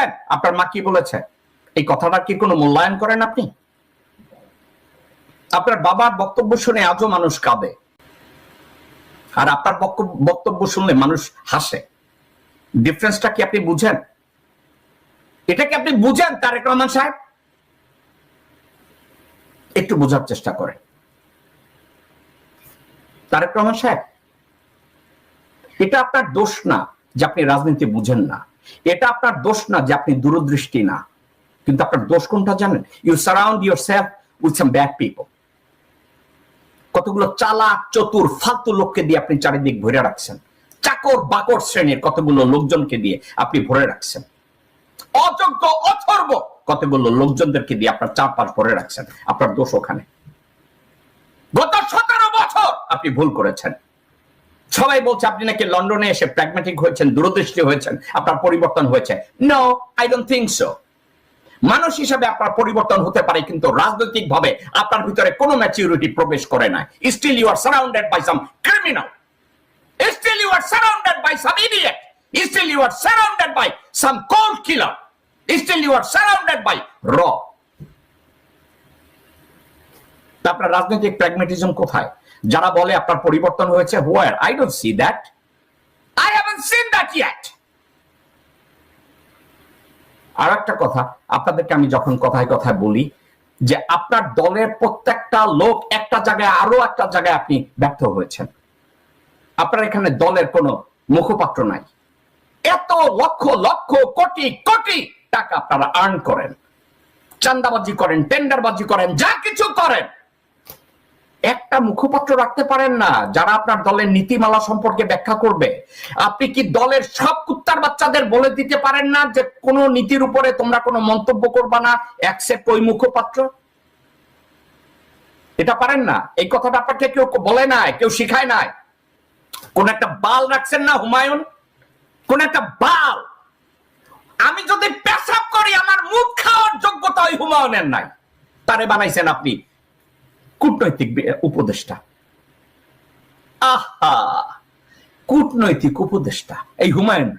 শুনেছেন আপনার মা কি বলেছে? এই কথাটা কি কোনো মূল্যায়ন করেন আপনি? আপনার বাবার বক্তব্য শুনে আজও মানুষ কাঁদে। আর আপনার বক্তব্য- শুনলে মানুষ হাসে। ডিফারেন্সটা কি আপনি বুঝেন? এটা কি আপনি বুঝেন, তারেক রহমান সাহেব? একটু বোঝার চেষ্টা করেন। তারেক রহমান সাহেব, এটা আপনার দোষ না। যে আপনি রাজনীতি বুঝেন না। এটা আপনার দোষ না যে আপনি দূরদৃষ্টি না। কিন্তু আপনার দোষ কোনটা জানেন? You surround yourself with some bad people কতগুলো চালাক, চতুর, ফালতু লোককে দিয়ে আপনি চারিদিক ভরে রাখছেন। চাকর, বাকর শ্রেণির কতগুলো লোকজনকে দিয়ে আপনি ভরে রাখছেন? অযোগ্য, অথর্ব কতগুলো লোকজনদেরকে দিয়ে আপনার চারপাশ ভরে রাখছেন? আপনার দোষ ওখানে। গত সতেরো বছর আপনি ভুল করেছেন। সবাই বলছে, আপনি নাকি লন্ডনে এসে প্র্যাগমেটিক হয়েছেন, দূরদৃষ্টি হয়েছেন, আপনার পরিবর্তন হয়েছে? No I don't think so মানুষ হিসাবে আপনার পরিবর্তন হতে পারে, কিন্তু রাজনৈতিক ভাবে আপনার ভিতরে কোনো ম্যাচিউরিটি প্রবেশ করে না still you are surrounded by some criminal still you are surrounded by some idiot still you are surrounded by some cold killer still you are surrounded by র আপনার রাজনৈতিক প্র্যাগমেটিজম কোথায়? যারা বলে আপনার পরিবর্তন হয়েছে where I don't see that I haven't seen that yet আর একটা কথা, আপনাদেরকে আমি যখন কথায় কথায় বলি যে আপনার দলের প্রত্যেকটা লোক একটা জায়গায়, আরও একটা জায়গায় আপনি ব্যর্থ হয়েছেন। আপনার এখানে দলের কোনো মুখপাত্র নাই। এত লক্ষ লক্ষ, কোটি কোটি টাকা আপনারা আর্ন করেন। চান্দাবাজি করেন টেন্ডারবাজি করেন, যা কিছু করেন। একটা মুখপাত্র রাখতে পারেন না, যারা আপনার দলের নীতিমালা সম্পর্কে ব্যাখ্যা করবে। আপনি কি দলের সব কুত্তার বাচ্চাদের বলে দিতে পারেন না যে কোন নীতির উপরে তোমরা কোনো মন্তব্য করবা না অ্যাকসেপ্ট ওই মুখপাত্র? এটা পারেন না। এই কথাটা আপনাকে কেউ বলে নাই, কেউ শিখায় নাই। কোন একটা বাল রাখছেন না হুমায়ুন? কোন একটা বাল। আমি যদি পেশাব করি, আমার মুখ খাওয়ার যোগ্যতা ওই হুমায়ুনের নাই। তারে বানাইছেন আপনি। কূটনৈতিক উপদেষ্টা। আহা! কূটনৈতিক উপদেষ্টা। এই হুমায়ুন